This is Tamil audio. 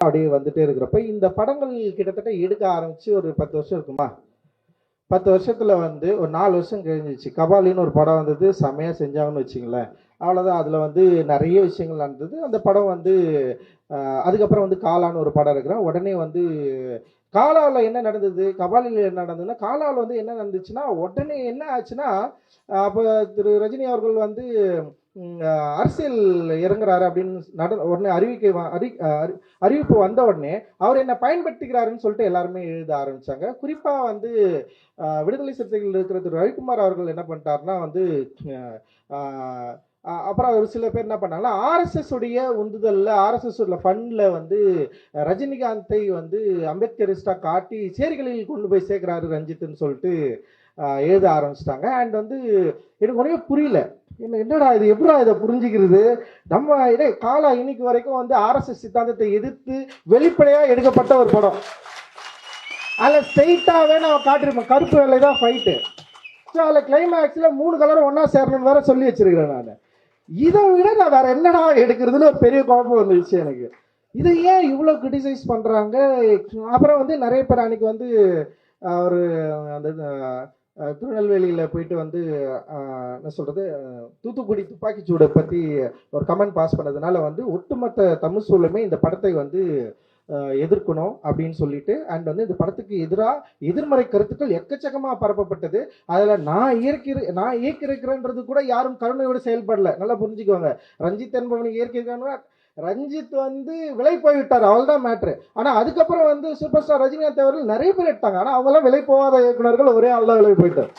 அப்படியே வந்துட்டே இருக்கிறப்ப இந்த படங்கள் கிட்டத்தட்ட எடுக்க ஆரம்பிச்சு ஒரு பத்து வருஷம் இருக்குமா? பத்து வருஷத்துல வந்து ஒரு நாலு வருஷம் கழிஞ்சிச்சு. கபாலின்னு ஒரு படம் வந்தது செமையாக செஞ்சாங்கன்னு வச்சிங்களேன். அவ்வளோதான் அதில் வந்து நிறைய விஷயங்கள் நடந்தது. அந்த படம் வந்து அதுக்கப்புறம் வந்து காலான்னு ஒரு படம் இருக்கிறேன் உடனே வந்து காலாவில் என்ன நடந்தது? கபாலியில் என்ன நடந்ததுன்னா காலாவில் வந்து என்ன நடந்துச்சுன்னா உடனே என்ன ஆச்சுன்னா அப்போ திரு ரஜினி அவர்கள் வந்து அரசியல் இறங்குறாரு அப்படின்னு நட உடனே அறிவிக்கை அறி அறி- அறிவிப்பு வந்த உடனே அவர் என்ன பயன்படுத்திக்கிறாருன்னு சொல்லிட்டு எல்லாருமே எழுத ஆரம்பித்தாங்க குறிப்பாக வந்து விடுதலை சிறுத்தைகள் இருக்கிற திரு ரவிக்குமார் அவர்கள் என்ன பண்ணிட்டாருன்னா வந்து அப்புறம் ஒரு சில பேர் என்ன பண்ணாங்கன்னா ஆர்எஸ்எஸ் உடைய உந்துதலில் ஆர்எஸ்எஸ் உள்ள ஃபண்டில் வந்து ரஜினிகாந்தை வந்து அம்பேத்கரிஸ்டாக காட்டி சேரிகளில் கொண்டு போய் சேர்க்குறாரு ரஞ்சித்துன்னு சொல்லிட்டு எழுத ஆரம்பிச்சிட்டாங்க. அண்ட் வந்து எனக்கு ஒரே புரியல. என்ன என்னடா இது? எப்படா இதை புரிஞ்சுக்கிறது? நம்ம இடே காலா இன்னைக்கு வரைக்கும் வந்து ஆர்எஸ்எஸ் சித்தாந்தத்தை எதிர்த்து வெளிப்படையாக எடுக்கப்பட்ட ஒரு படம். அதில் ஸ்ட்ரெயிட்டாகவே நான் காட்டியிருப்பேன் கருப்பு வேலை தான் ஃபைட்டு ஸோ அதில் கிளைமேக்ஸில் மூணு கலரும் ஒன்றா சேரணும்னு வேற சொல்லி வச்சிருக்கிறேன் நான். இதை விட நான் வேற என்னடா எடுக்கிறதுன்னு ஒரு பெரிய குழப்பம் வந்துருச்சு எனக்கு. இதை ஏன் இவ்வளோ கிரிட்டிசைஸ் பண்ணுறாங்க அப்புறம் வந்து நிறைய பேர் அன்னைக்கு வந்து ஒரு அந்த திருநெல்வேலியில் போயிட்டு வந்து என்ன சொல்கிறது தூத்துக்குடி துப்பாக்கிச்சூடை பற்றி ஒரு கமெண்ட் பாஸ் பண்ணதுனால வந்து ஒட்டுமொத்த தமிழ் சூழலுமே இந்த படத்தை வந்து எதிர்க்கணும் அப்படின்னு சொல்லிட்டு அண்ட் வந்து இந்த படத்துக்கு எதிராக எதிர்மறை கருத்துக்கள் எக்கச்சக்கமாக பரப்பப்பட்டது. அதில் நான் இயற்கை நான் இயக்கியிருக்கிறேன்றது கூட யாரும் கருணையோடு செயல்படல. நல்லா புரிஞ்சுக்கோங்க. ரஞ்சித் என்பவனை இயற்கைக்கான ரஞ்சித் வந்து விலை போய்விட்டார். அவள்தான் மேட்ரு ஆனால் அதுக்கப்புறம் வந்து சூப்பர் ஸ்டார் ரஜினிகாந்த் அவர்கள் நிறைய பேர் எடுத்தாங்க. ஆனால் அவங்களாம் விலை போகாத இயக்குனர்கள் ஒரே ஆள் தான் விலை போயிட்டார்.